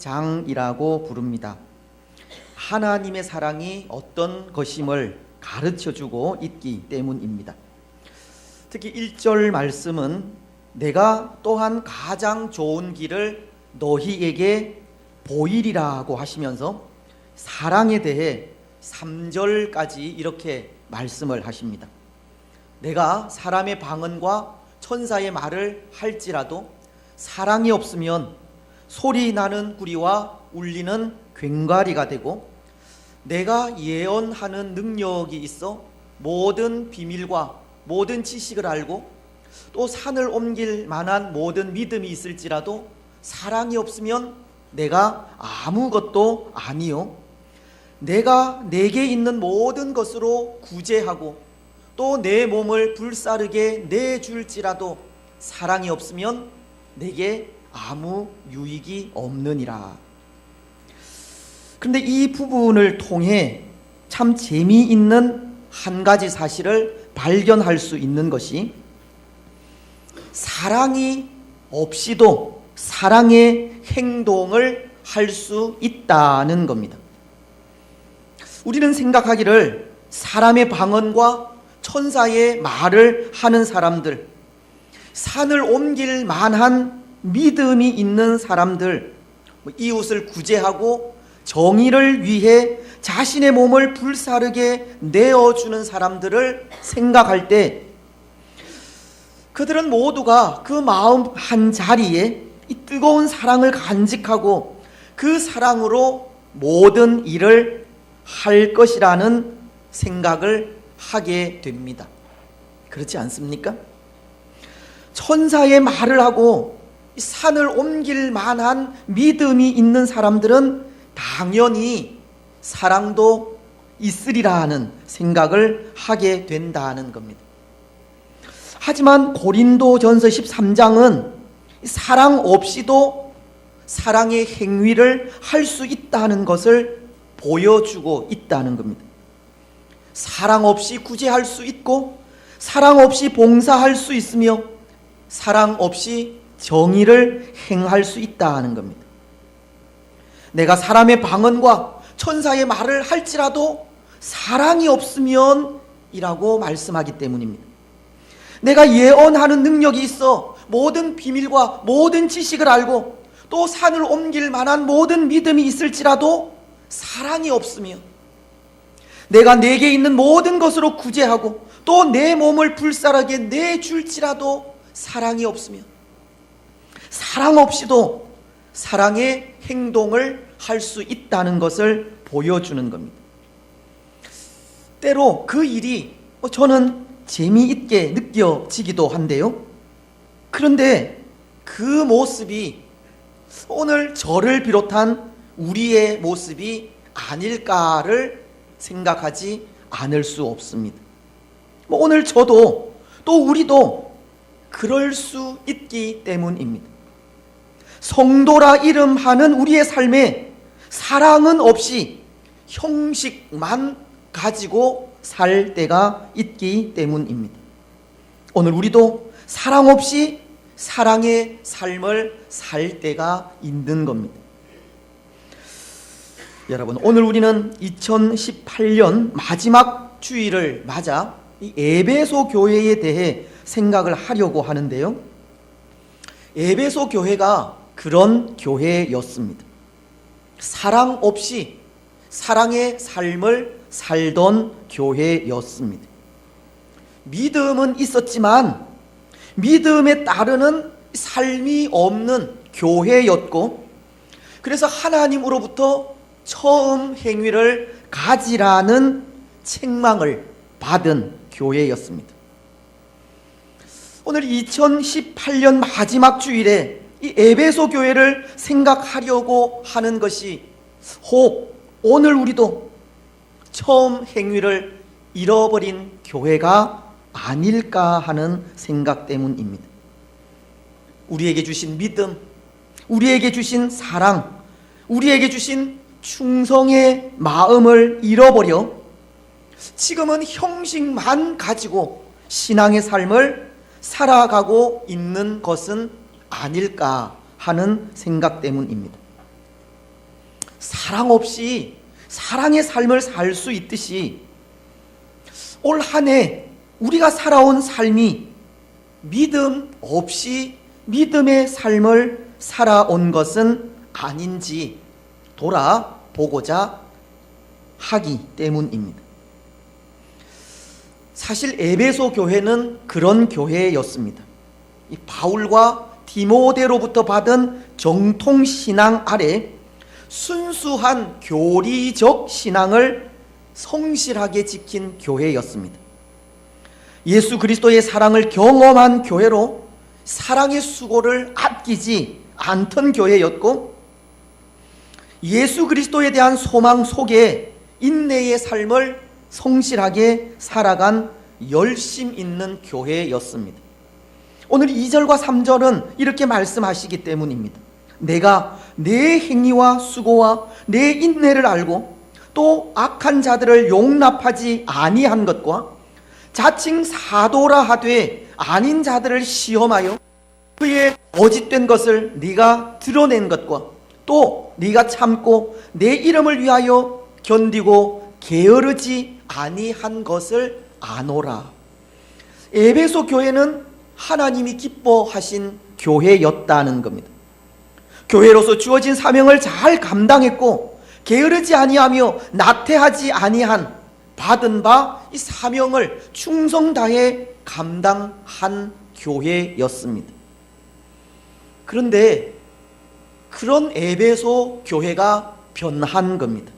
사랑장이라고 부릅니다. 하나님의 사랑이 어떤 것임을 가르쳐 주고 있기 때문입니다. 특히 1절 말씀은 내가 또한 가장 좋은 길을 너희에게 보이리라고 하시면서 사랑에 대해 3절까지 이렇게 말씀을 하십니다. 내가 사람의 방언과 천사의 말을 할지라도 사랑이 없으면 소리 나는 구리와 울리는 괭과리가 되고 내가 예언하는 능력이 있어 모든 비밀과 모든 지식을 알고 또 산을 옮길 만한 모든 믿음이 있을지라도 사랑이 없으면 내가 아무것도 아니요. 내가 내게 있는 모든 것으로 구제하고 또 내 몸을 불사르게 내줄지라도 사랑이 없으면 내게 아무 유익이 없느니라. 그런데 이 부분을 통해 참 재미있는 한 가지 사실을 발견할 수 있는 것이 사랑이 없이도 사랑의 행동을 할 수 있다는 겁니다. 우리는 생각하기를 사람의 방언과 천사의 말을 하는 사람들, 산을 옮길 만한 믿음이 있는 사람들, 뭐 이웃을 구제하고 정의를 위해 자신의 몸을 불사르게 내어주는 사람들을 생각할 때 그들은 모두가 그 마음 한 자리에 이 뜨거운 사랑을 간직하고 그 사랑으로 모든 일을 할 것이라는 생각을 하게 됩니다. 그렇지 않습니까? 천사의 말을 하고 산을 옮길 만한 믿음이 있는 사람들은 당연히 사랑도 있으리라는 생각을 하게 된다는 겁니다. 하지만 고린도 전서 13장은 사랑 없이도 사랑의 행위를 할 수 있다는 것을 보여주고 있다는 겁니다. 사랑 없이 구제할 수 있고 사랑 없이 봉사할 수 있으며 사랑 없이 정의를 행할 수 있다는 겁니다. 내가 사람의 방언과 천사의 말을 할지라도 사랑이 없으면 이라고 말씀하기 때문입니다. 내가 예언하는 능력이 있어 모든 비밀과 모든 지식을 알고 또 산을 옮길 만한 모든 믿음이 있을지라도 사랑이 없으며 내가 내게 있는 모든 것으로 구제하고 또 내 몸을 불사르게 내줄지라도 사랑이 없으며 사랑 없이도 사랑의 행동을 할 수 있다는 것을 보여주는 겁니다. 때로 그 일이 뭐 저는 재미있게 느껴지기도 한데요. 그런데 그 모습이 오늘 저를 비롯한 우리의 모습이 아닐까를 생각하지 않을 수 없습니다. 뭐 오늘 저도 또 우리도 그럴 수 있기 때문입니다. 성도라 이름하는 우리의 삶에 사랑은 없이 형식만 가지고 살 때가 있기 때문입니다. 오늘 우리도 사랑 없이 사랑의 삶을 살 때가 있는 겁니다. 여러분, 오늘 우리는 2018년 마지막 주일을 맞아 이 에베소 교회에 대해 생각을 하려고 하는데요. 에베소 교회가 그런 교회였습니다. 사랑 없이 사랑의 삶을 살던 교회였습니다. 믿음은 있었지만 믿음에 따르는 삶이 없는 교회였고 그래서 하나님으로부터 처음 행위를 가지라는 책망을 받은 교회였습니다. 오늘 2018년 마지막 주일에 이 에베소 교회를 생각하려고 하는 것이 혹 오늘 우리도 처음 행위를 잃어버린 교회가 아닐까 하는 생각 때문입니다. 우리에게 주신 믿음, 우리에게 주신 사랑, 우리에게 주신 충성의 마음을 잃어버려 지금은 형식만 가지고 신앙의 삶을 살아가고 있는 것은 아닐까 하는 생각 때문입니다. 사랑 없이 사랑의 삶을 살 수 있듯이 올 한 해 우리가 살아온 삶이 믿음 없이 믿음의 삶을 살아온 것은 아닌지 돌아보고자 하기 때문입니다. 사실 에베소 교회는 그런 교회였습니다. 이 바울과 디모데로부터 받은 정통 신앙 아래 순수한 교리적 신앙을 성실하게 지킨 교회였습니다. 예수 그리스도의 사랑을 경험한 교회로 사랑의 수고를 아끼지 않던 교회였고 예수 그리스도에 대한 소망 속에 인내의 삶을 성실하게 살아간 열심 있는 교회였습니다. 오늘 2절과 3절은 이렇게 말씀하시기 때문입니다. 내가 내 행위와 수고와 내 인내를 알고 또 악한 자들을 용납하지 아니한 것과 자칭 사도라 하되 아닌 자들을 시험하여 그의 거짓된 것을 네가 드러낸 것과 또 네가 참고 내 이름을 위하여 견디고 게으르지 아니한 것을 아노라. 에베소 교회는 하나님이 기뻐하신 교회였다는 겁니다. 교회로서 주어진 사명을 잘 감당했고 게으르지 아니하며 나태하지 아니한 받은 바 이 사명을 충성 다해 감당한 교회였습니다. 그런데 그런 에베소 교회가 변한 겁니다.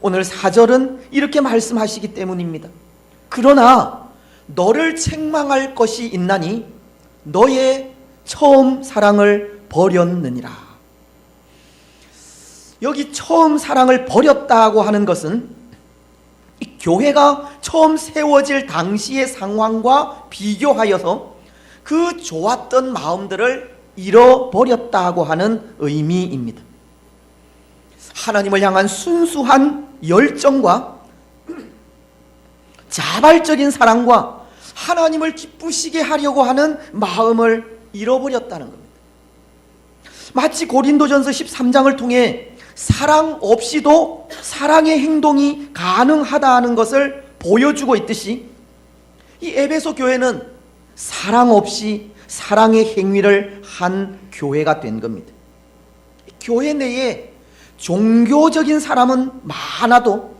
오늘 4절은 이렇게 말씀하시기 때문입니다. 그러나 너를 책망할 것이 있나니 너의 처음 사랑을 버렸느니라. 여기 처음 사랑을 버렸다고 하는 것은 이 교회가 처음 세워질 당시의 상황과 비교하여서 그 좋았던 마음들을 잃어버렸다고 하는 의미입니다. 하나님을 향한 순수한 열정과 자발적인 사랑과 하나님을 기쁘시게 하려고 하는 마음을 잃어버렸다는 겁니다. 마치 고린도전서 13장을 통해 사랑 없이도 사랑의 행동이 가능하다는 것을 보여주고 있듯이 이 에베소 교회는 사랑 없이 사랑의 행위를 한 교회가 된 겁니다. 교회 내에 종교적인 사람은 많아도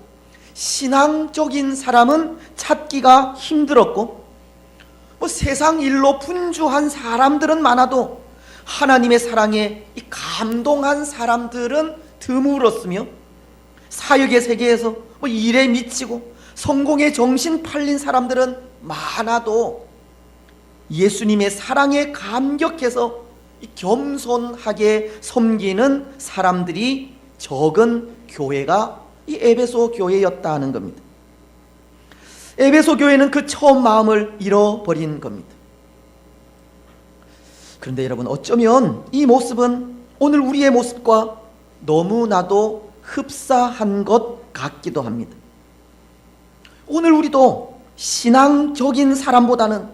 신앙적인 사람은 찾기가 힘들었고 뭐 세상 일로 분주한 사람들은 많아도 하나님의 사랑에 이 감동한 사람들은 드물었으며 사역의 세계에서 뭐 일에 미치고 성공에 정신 팔린 사람들은 많아도 예수님의 사랑에 감격해서 이 겸손하게 섬기는 사람들이 적은 교회가 이 에베소 교회였다는 겁니다. 에베소 교회는 그 처음 마음을 잃어버린 겁니다. 그런데 여러분 어쩌면 이 모습은 오늘 우리의 모습과 너무나도 흡사한 것 같기도 합니다. 오늘 우리도 신앙적인 사람보다는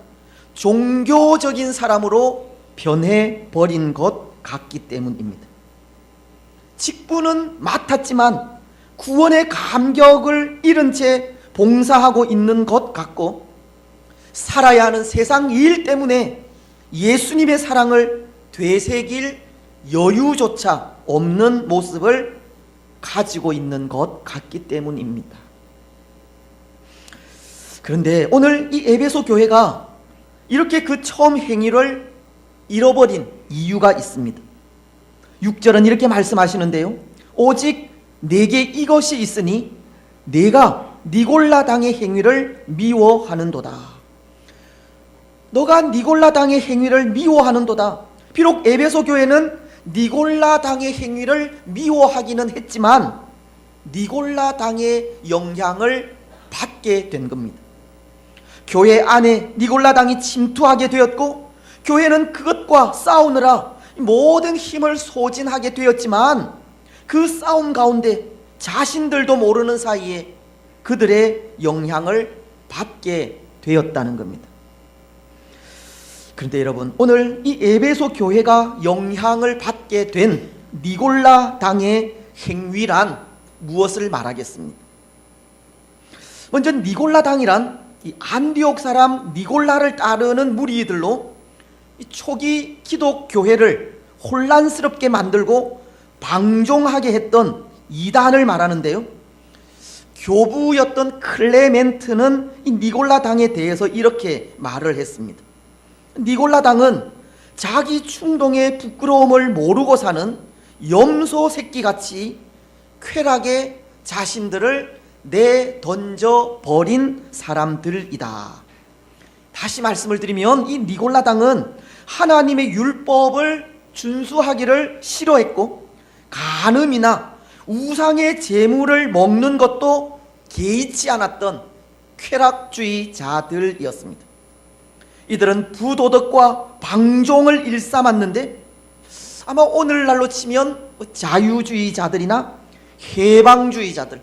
종교적인 사람으로 변해버린 것 같기 때문입니다. 직분은 맡았지만 구원의 감격을 잃은 채 봉사하고 있는 것 같고 살아야 하는 세상 일 때문에 예수님의 사랑을 되새길 여유조차 없는 모습을 가지고 있는 것 같기 때문입니다. 그런데 오늘 이 에베소 교회가 이렇게 그 처음 행위를 잃어버린 이유가 있습니다. 6절은 이렇게 말씀하시는데요. 오직 내게 이것이 있으니 내가 니골라 당의 행위를 미워하는도다. 너가 니골라 당의 행위를 미워하는도다. 비록 에베소 교회는 니골라 당의 행위를 미워하기는 했지만 니골라 당의 영향을 받게 된 겁니다. 교회 안에 니골라 당이 침투하게 되었고 교회는 그것과 싸우느라 모든 힘을 소진하게 되었지만 그 싸움 가운데 자신들도 모르는 사이에 그들의 영향을 받게 되었다는 겁니다. 그런데 여러분 오늘 이 에베소 교회가 영향을 받게 된 니골라 당의 행위란 무엇을 말하겠습니까? 먼저 니골라 당이란 이 안디옥 사람 니골라를 따르는 무리들로 이 초기 기독 교회를 혼란스럽게 만들고 방종하게 했던 이단을 말하는데요. 교부였던 클레멘트는 이 니골라 당에 대해서 이렇게 말을 했습니다. 니골라 당은 자기 충동의 부끄러움을 모르고 사는 염소 새끼 같이 쾌락에 자신들을 내 던져 버린 사람들이다. 다시 말씀을 드리면 이 니골라 당은 하나님의 율법을 준수하기를 싫어했고 간음이나 우상의 재물을 먹는 것도 개의치 않았던 쾌락주의자들이었습니다. 이들은 부도덕과 방종을 일삼았는데 아마 오늘날로 치면 뭐 자유주의자들이나 해방주의자들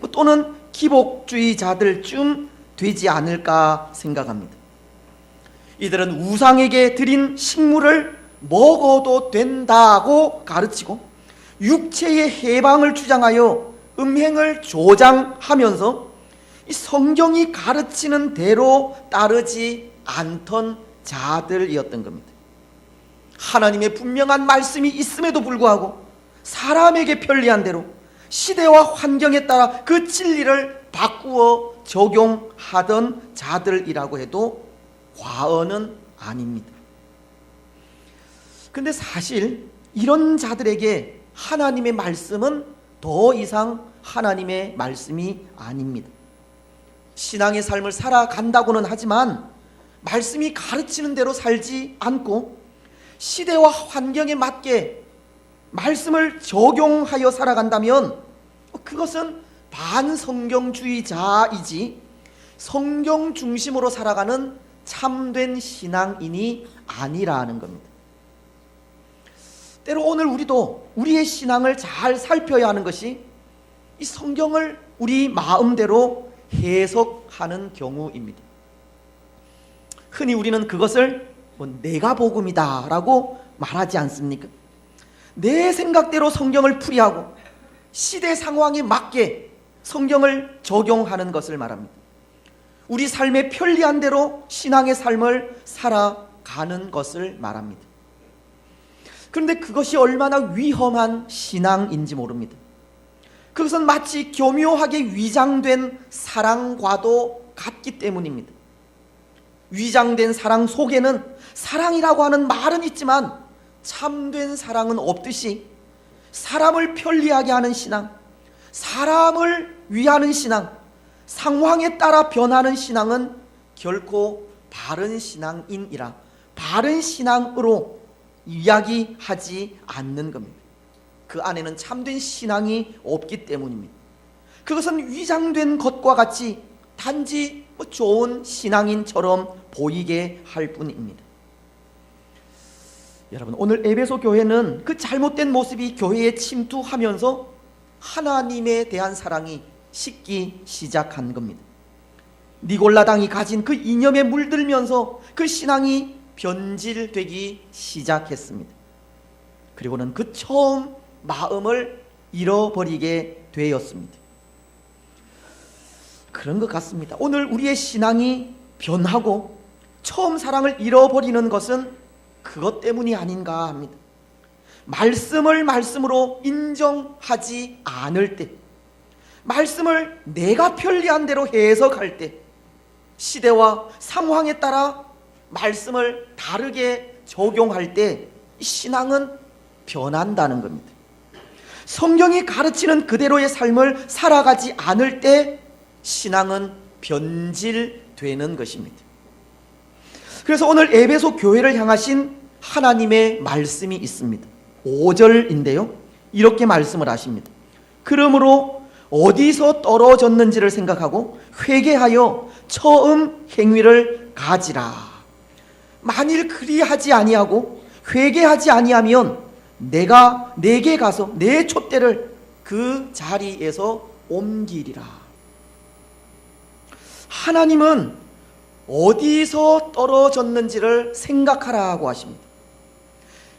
뭐 또는 기복주의자들쯤 되지 않을까 생각합니다. 이들은 우상에게 드린 식물을 먹어도 된다고 가르치고 육체의 해방을 주장하여 음행을 조장하면서 이 성경이 가르치는 대로 따르지 않던 자들이었던 겁니다. 하나님의 분명한 말씀이 있음에도 불구하고 사람에게 편리한 대로 시대와 환경에 따라 그 진리를 바꾸어 적용하던 자들이라고 해도 과언은 아닙니다. 근데 사실 이런 자들에게 하나님의 말씀은 더 이상 하나님의 말씀이 아닙니다. 신앙의 삶을 살아간다고는 하지만 말씀이 가르치는 대로 살지 않고 시대와 환경에 맞게 말씀을 적용하여 살아간다면 그것은 반성경주의자이지 성경 중심으로 살아가는 참된 신앙인이 아니라는 겁니다. 때로 오늘 우리도 우리의 신앙을 잘 살펴야 하는 것이 이 성경을 우리 마음대로 해석하는 경우입니다. 흔히 우리는 그것을 뭐 내가 복음이다라고 말하지 않습니까? 내 생각대로 성경을 풀이하고 시대 상황에 맞게 성경을 적용하는 것을 말합니다. 우리 삶의 편리한 대로 신앙의 삶을 살아가는 것을 말합니다. 그런데 그것이 얼마나 위험한 신앙인지 모릅니다. 그것은 마치 교묘하게 위장된 사랑과도 같기 때문입니다. 위장된 사랑 속에는 사랑이라고 하는 말은 있지만 참된 사랑은 없듯이 사람을 편리하게 하는 신앙, 사람을 위하는 신앙, 상황에 따라 변하는 신앙은 결코 바른 신앙인이라 바른 신앙으로 이야기하지 않는 겁니다. 그 안에는 참된 신앙이 없기 때문입니다. 그것은 위장된 것과 같이 단지 뭐 좋은 신앙인처럼 보이게 할 뿐입니다. 여러분 오늘 에베소 교회는 그 잘못된 모습이 교회에 침투하면서 하나님에 대한 사랑이 식기 시작한 겁니다. 니골라당이 가진 그 이념에 물들면서 그 신앙이 변질되기 시작했습니다. 그리고는 그 처음 마음을 잃어버리게 되었습니다. 그런 것 같습니다. 오늘 우리의 신앙이 변하고 처음 사랑을 잃어버리는 것은 그것 때문이 아닌가 합니다. 말씀을 말씀으로 인정하지 않을 때, 말씀을 내가 편리한 대로 해석할 때, 시대와 상황에 따라 말씀을 다르게 적용할 때 신앙은 변한다는 겁니다. 성경이 가르치는 그대로의 삶을 살아가지 않을 때 신앙은 변질되는 것입니다. 그래서 오늘 에베소 교회를 향하신 하나님의 말씀이 있습니다. 5절인데요. 이렇게 말씀을 하십니다. 그러므로 어디서 떨어졌는지를 생각하고 회개하여 처음 행위를 가지라. 만일 그리하지 아니하고 회개하지 아니하면 내가 내게 가서 내 촛대를 그 자리에서 옮기리라. 하나님은 어디서 떨어졌는지를 생각하라고 하십니다.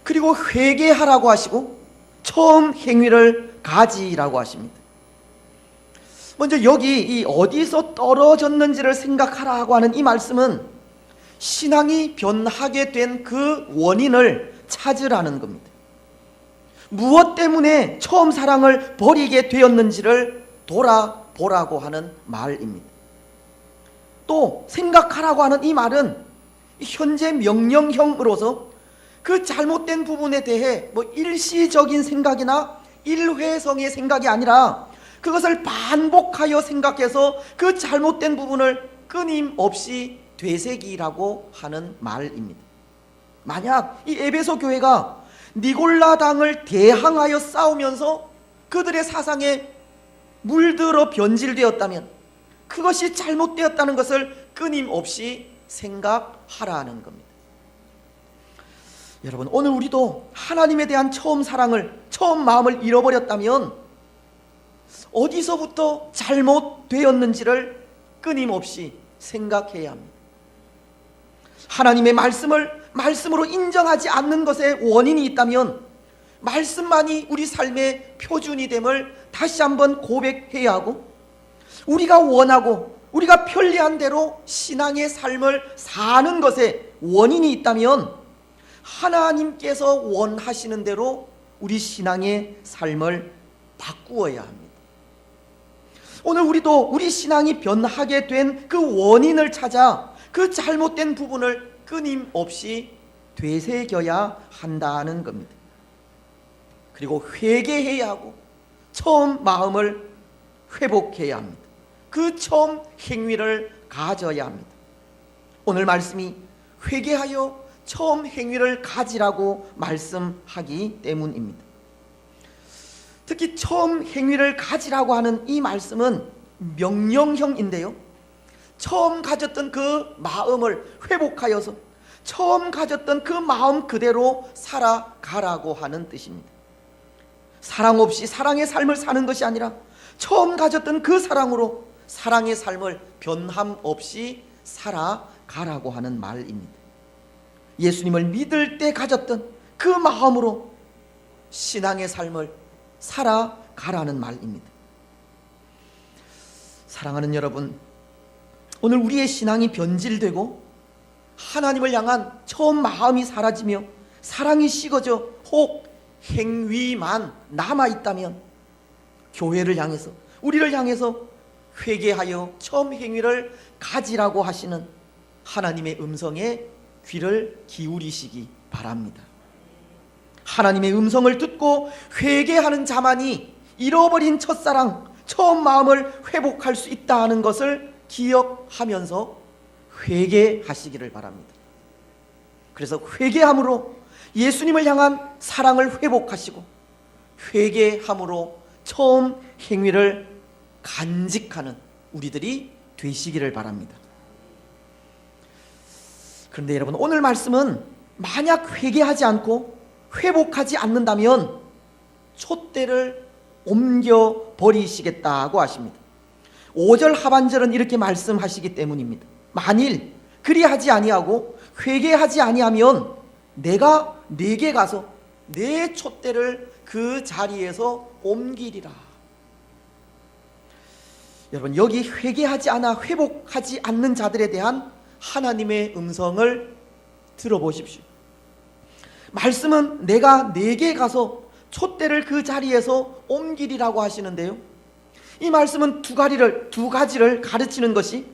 그리고 회개하라고 하시고 처음 행위를 가지라고 하십니다. 먼저 여기 이 어디서 떨어졌는지를 생각하라고 하는 이 말씀은 신앙이 변하게 된 그 원인을 찾으라는 겁니다. 무엇 때문에 처음 사랑을 버리게 되었는지를 돌아보라고 하는 말입니다. 또 생각하라고 하는 이 말은 현재 명령형으로서 그 잘못된 부분에 대해 뭐 일시적인 생각이나 일회성의 생각이 아니라 그것을 반복하여 생각해서 그 잘못된 부분을 끊임없이 되새기라고 하는 말입니다. 만약 이 에베소 교회가 니골라당을 대항하여 싸우면서 그들의 사상에 물들어 변질되었다면 그것이 잘못되었다는 것을 끊임없이 생각하라는 겁니다. 여러분, 오늘 우리도 하나님에 대한 처음 사랑을, 처음 마음을 잃어버렸다면 어디서부터 잘못되었는지를 끊임없이 생각해야 합니다. 하나님의 말씀을 말씀으로 인정하지 않는 것에 원인이 있다면 말씀만이 우리 삶의 표준이 됨을 다시 한번 고백해야 하고 우리가 원하고 우리가 편리한 대로 신앙의 삶을 사는 것에 원인이 있다면 하나님께서 원하시는 대로 우리 신앙의 삶을 바꾸어야 합니다. 오늘 우리도 우리 신앙이 변하게 된 그 원인을 찾아 그 잘못된 부분을 끊임없이 되새겨야 한다는 겁니다. 그리고 회개해야 하고 처음 마음을 회복해야 합니다. 그 처음 행위를 가져야 합니다. 오늘 말씀이 회개하여 처음 행위를 가지라고 말씀하기 때문입니다. 특히 처음 행위를 가지라고 하는 이 말씀은 명령형인데요. 처음 가졌던 그 마음을 회복하여서 처음 가졌던 그 마음 그대로 살아가라고 하는 뜻입니다. 사랑 없이 사랑의 삶을 사는 것이 아니라 처음 가졌던 그 사랑으로 사랑의 삶을 변함 없이 살아가라고 하는 말입니다. 예수님을 믿을 때 가졌던 그 마음으로 신앙의 삶을 살아가라는 말입니다. 사랑하는 여러분, 오늘 우리의 신앙이 변질되고 하나님을 향한 처음 마음이 사라지며 사랑이 식어져 혹 행위만 남아 있다면 교회를 향해서 우리를 향해서 회개하여 처음 행위를 가지라고 하시는 하나님의 음성에 귀를 기울이시기 바랍니다. 하나님의 음성을 듣고 회개하는 자만이 잃어버린 첫사랑, 처음 마음을 회복할 수 있다는 것을 기억하면서 회개하시기를 바랍니다. 그래서 회개함으로 예수님을 향한 사랑을 회복하시고 회개함으로 처음 행위를 간직하는 우리들이 되시기를 바랍니다. 그런데 여러분 오늘 말씀은 만약 회개하지 않고 회복하지 않는다면 촛대를 옮겨 버리시겠다고 하십니다. 5절 하반절은 이렇게 말씀하시기 때문입니다. 만일 그리하지 아니하고 회개하지 아니하면 내가 내게 가서 내 촛대를 그 자리에서 옮기리라. 여러분 여기 회개하지 않아 회복하지 않는 자들에 대한 하나님의 음성을 들어보십시오. 말씀은 내가 내게 가서 촛대를 그 자리에서 옮기리라고 하시는데요. 이 말씀은 두 가지를 두 가지를 가르치는 것이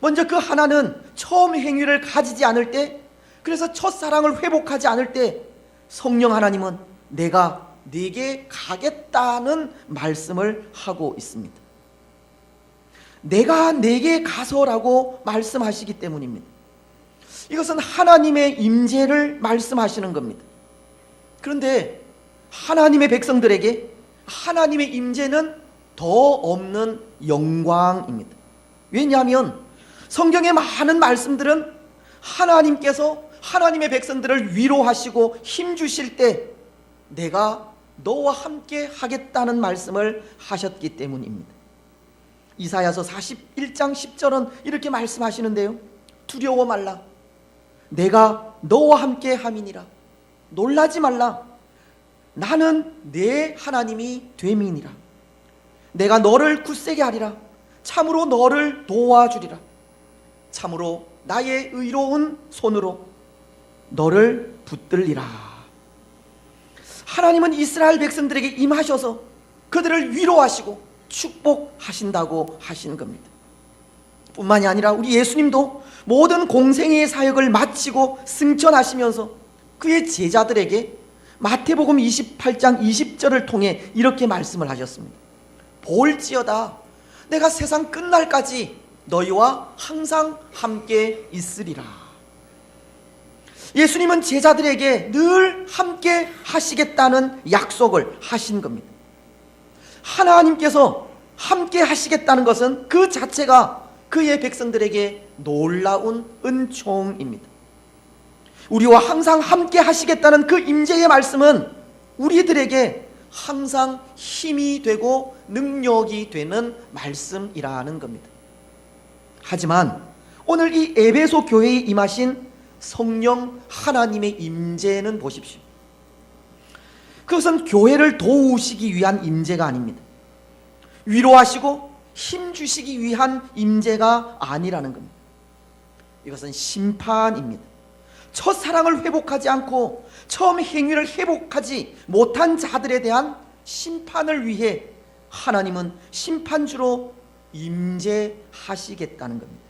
먼저 그 하나는 처음 행위를 가지지 않을 때 그래서 첫 사랑을 회복하지 않을 때 성령 하나님은 내가 네게 가겠다는 말씀을 하고 있습니다. 내가 내게 가서라고 말씀하시기 때문입니다. 이것은 하나님의 임재를 말씀하시는 겁니다. 그런데 하나님의 백성들에게 하나님의 임재는 더 없는 영광입니다. 왜냐하면 성경의 많은 말씀들은 하나님께서 하나님의 백성들을 위로하시고 힘 주실 때 내가 너와 함께 하겠다는 말씀을 하셨기 때문입니다. 이사야서 41장 10절은 이렇게 말씀하시는데요. 두려워 말라. 내가 너와 함께 함이니라. 놀라지 말라. 나는 내 하나님이 됨이니라. 내가 너를 굳세게 하리라. 참으로 너를 도와주리라. 참으로 나의 의로운 손으로 너를 붙들리라. 하나님은 이스라엘 백성들에게 임하셔서 그들을 위로하시고 축복하신다고 하시는 겁니다. 뿐만이 아니라 우리 예수님도 모든 공생의 사역을 마치고 승천하시면서 그의 제자들에게 마태복음 28장 20절을 통해 이렇게 말씀을 하셨습니다. 볼지어다 내가 세상 끝날까지 너희와 항상 함께 있으리라. 예수님은 제자들에게 늘 함께 하시겠다는 약속을 하신 겁니다. 하나님께서 함께 하시겠다는 것은 그 자체가 그의 백성들에게 놀라운 은총입니다. 우리와 항상 함께 하시겠다는 그 임재의 말씀은 우리들에게 항상 힘이 되고 능력이 되는 말씀이라는 겁니다. 하지만 오늘 이 에베소 교회에 임하신 성령 하나님의 임재는 보십시오. 그것은 교회를 도우시기 위한 임재가 아닙니다. 위로하시고 힘 주시기 위한 임재가 아니라는 겁니다. 이것은 심판입니다. 첫 사랑을 회복하지 않고 처음 행위를 회복하지 못한 자들에 대한 심판을 위해 하나님은 심판주로 임재하시겠다는 겁니다.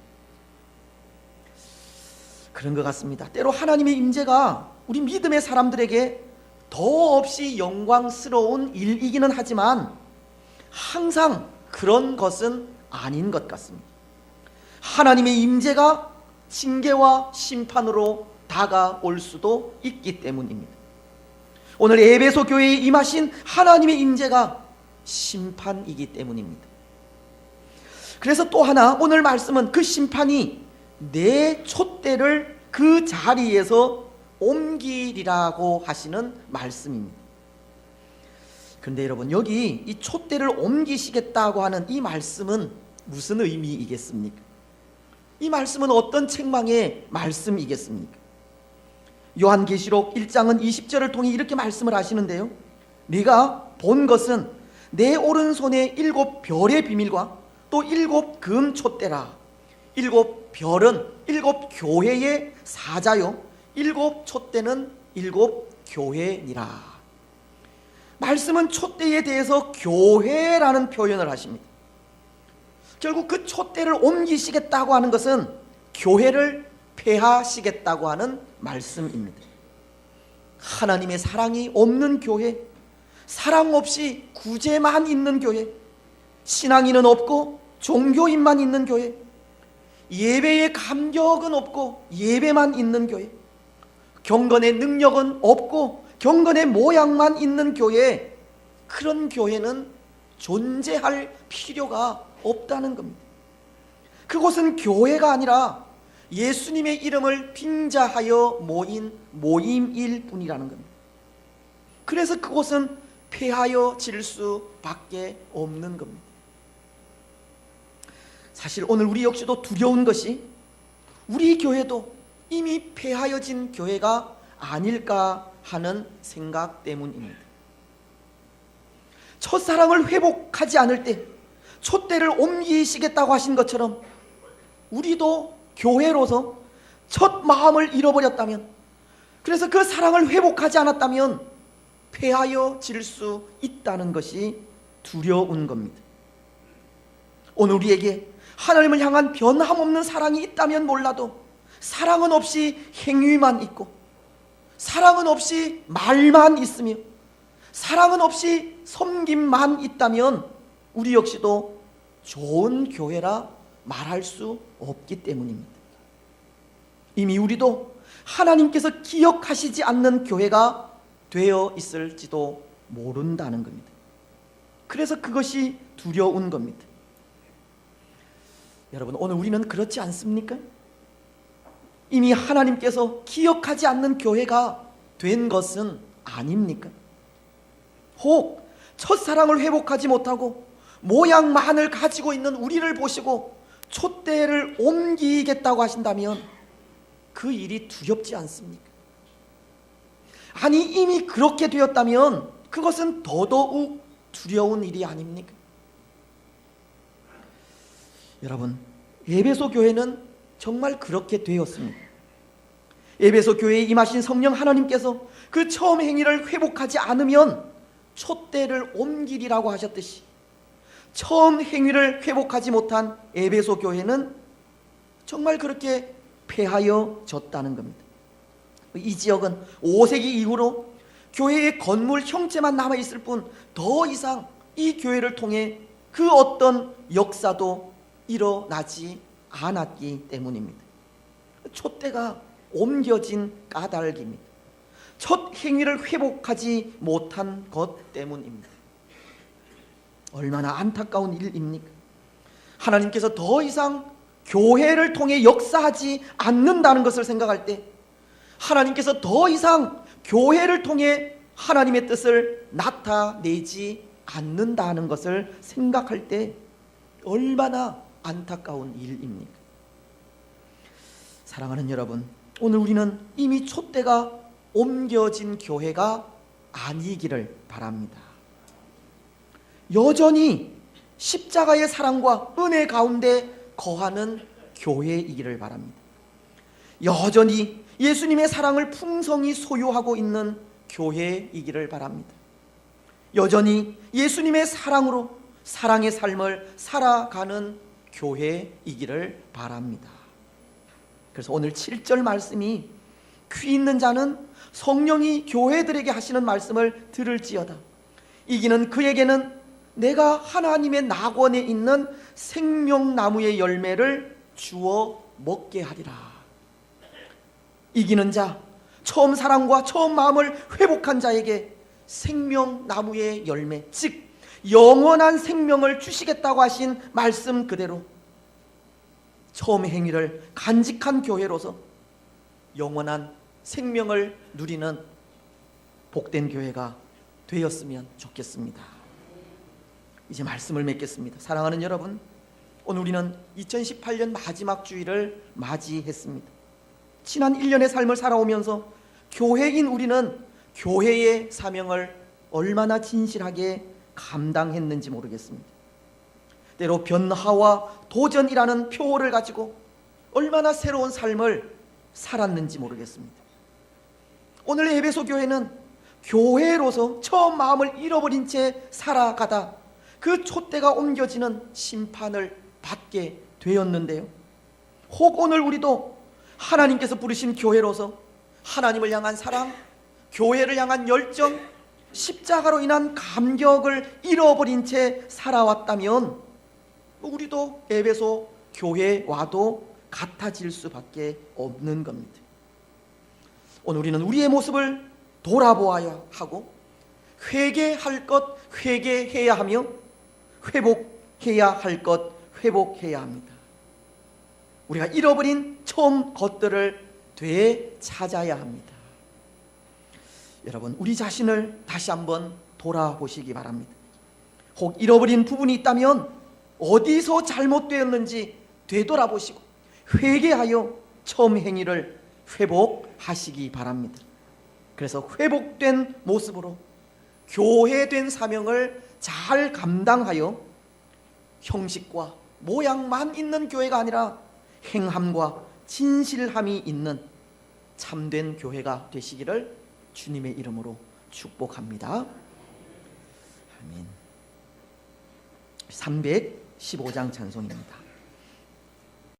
그런 것 같습니다. 때로 하나님의 임재가 우리 믿음의 사람들에게 더없이 영광스러운 일이기는 하지만 항상 그런 것은 아닌 것 같습니다. 하나님의 임재가 징계와 심판으로 다가올 수도 있기 때문입니다. 오늘 에베소 교회에 임하신 하나님의 임재가 심판이기 때문입니다. 그래서 또 하나 오늘 말씀은 그 심판이 내 촛대를 그 자리에서 옮기리라고 하시는 말씀입니다. 그런데 여러분 여기 이 촛대를 옮기시겠다고 하는 이 말씀은 무슨 의미이겠습니까? 이 말씀은 어떤 책망의 말씀이겠습니까? 요한계시록 1장은 20절을 통해 이렇게 말씀을 하시는데요. 네가 본 것은 내 오른손에 일곱 별의 비밀과 또 일곱 금 촛대라. 일곱 별은 일곱 교회의 사자요. 일곱 촛대는 일곱 교회니라. 말씀은 촛대에 대해서 교회라는 표현을 하십니다. 결국 그 촛대를 옮기시겠다고 하는 것은 교회를 폐하시겠다고 하는 말씀입니다. 하나님의 사랑이 없는 교회, 사랑 없이 구제만 있는 교회, 신앙인은 없고 종교인만 있는 교회, 예배의 감격은 없고 예배만 있는 교회, 경건의 능력은 없고 경건의 모양만 있는 교회, 그런 교회는 존재할 필요가 없다는 겁니다. 그곳은 교회가 아니라 예수님의 이름을 빙자하여 모인 모임일 뿐이라는 겁니다. 그래서 그곳은 폐하여 질 수밖에 없는 겁니다. 사실 오늘 우리 역시도 두려운 것이 우리 교회도 이미 폐하여진 교회가 아닐까 하는 생각 때문입니다. 첫사랑을 회복하지 않을 때 촛대를 옮기시겠다고 하신 것처럼 우리도 교회로서 첫 마음을 잃어버렸다면 그래서 그 사랑을 회복하지 않았다면 폐하여 질 수 있다는 것이 두려운 겁니다. 오늘 우리에게 하나님을 향한 변함없는 사랑이 있다면 몰라도 사랑은 없이 행위만 있고 사랑은 없이 말만 있으며 사랑은 없이 섬김만 있다면 우리 역시도 좋은 교회라 말할 수 없기 때문입니다. 이미 우리도 하나님께서 기억하시지 않는 교회가 되어 있을지도 모른다는 겁니다. 그래서 그것이 두려운 겁니다. 여러분, 오늘 우리는 그렇지 않습니까? 이미 하나님께서 기억하지 않는 교회가 된 것은 아닙니까? 혹 첫사랑을 회복하지 못하고 모양만을 가지고 있는 우리를 보시고 촛대를 옮기겠다고 하신다면 그 일이 두렵지 않습니까? 아니 이미 그렇게 되었다면 그것은 더더욱 두려운 일이 아닙니까? 여러분, 에베소 교회는 정말 그렇게 되었습니다. 에베소 교회에 임하신 성령 하나님께서 그 처음 행위를 회복하지 않으면 촛대를 옮기리라고 하셨듯이 처음 행위를 회복하지 못한 에베소 교회는 정말 그렇게 패하여 졌다는 겁니다. 이 지역은 5세기 이후로 교회의 건물 형체만 남아 있을 뿐 더 이상 이 교회를 통해 그 어떤 역사도 일어나지 않았기 때문입니다. 촛대가 옮겨진 까닭입니다. 첫 행위를 회복하지 못한 것 때문입니다. 얼마나 안타까운 일입니까? 하나님께서 더 이상 교회를 통해 역사하지 않는다는 것을 생각할 때 하나님께서 더 이상 교회를 통해 하나님의 뜻을 나타내지 않는다는 것을 생각할 때 얼마나 안타까운 일입니까? 사랑하는 여러분, 오늘 우리는 이미 촛대가 옮겨진 교회가 아니기를 바랍니다. 여전히 십자가의 사랑과 은혜 가운데 거하는 교회이기를 바랍니다. 여전히 예수님의 사랑을 풍성히 소유하고 있는 교회이기를 바랍니다. 여전히 예수님의 사랑으로 사랑의 삶을 살아가는 교회이기를 바랍니다. 그래서 오늘 7절 말씀이 귀 있는 자는 성령이 교회들에게 하시는 말씀을 들을지어다. 이기는 그에게는 내가 하나님의 낙원에 있는 생명나무의 열매를 주어 먹게 하리라. 이기는 자, 처음 사랑과 처음 마음을 회복한 자에게 생명나무의 열매, 즉 영원한 생명을 주시겠다고 하신 말씀 그대로 처음 행위를 간직한 교회로서 영원한 생명을 누리는 복된 교회가 되었으면 좋겠습니다. 이제 말씀을 맺겠습니다. 사랑하는 여러분, 오늘 우리는 2018년 마지막 주일을 맞이했습니다. 지난 1년의 삶을 살아오면서 교회인 우리는 교회의 사명을 얼마나 진실하게 감당했는지 모르겠습니다. 때로 변화와 도전이라는 표어를 가지고 얼마나 새로운 삶을 살았는지 모르겠습니다. 오늘 에베소 교회는 교회로서 처음 마음을 잃어버린 채 살아가다 그 촛대가 옮겨지는 심판을 받게 되었는데요. 혹 오늘 우리도 하나님께서 부르신 교회로서 하나님을 향한 사랑, 교회를 향한 열정, 십자가로 인한 감격을 잃어버린 채 살아왔다면 우리도 에베소 교회와도 같아질 수밖에 없는 겁니다. 오늘 우리는 우리의 모습을 돌아보아야 하고 회개할 것 회개해야 하며 회복해야 할 것 회복해야 합니다. 우리가 잃어버린 처음 것들을 되찾아야 합니다. 여러분, 우리 자신을 다시 한번 돌아보시기 바랍니다. 혹 잃어버린 부분이 있다면 어디서 잘못되었는지 되돌아보시고 회개하여 처음 행위를 회복하시기 바랍니다. 그래서 회복된 모습으로 교회된 사명을 잘 감당하여 형식과 모양만 있는 교회가 아니라 행함과 진실함이 있는 참된 교회가 되시기를 주님의 이름으로 축복합니다. 아멘. 315장 찬송입니다.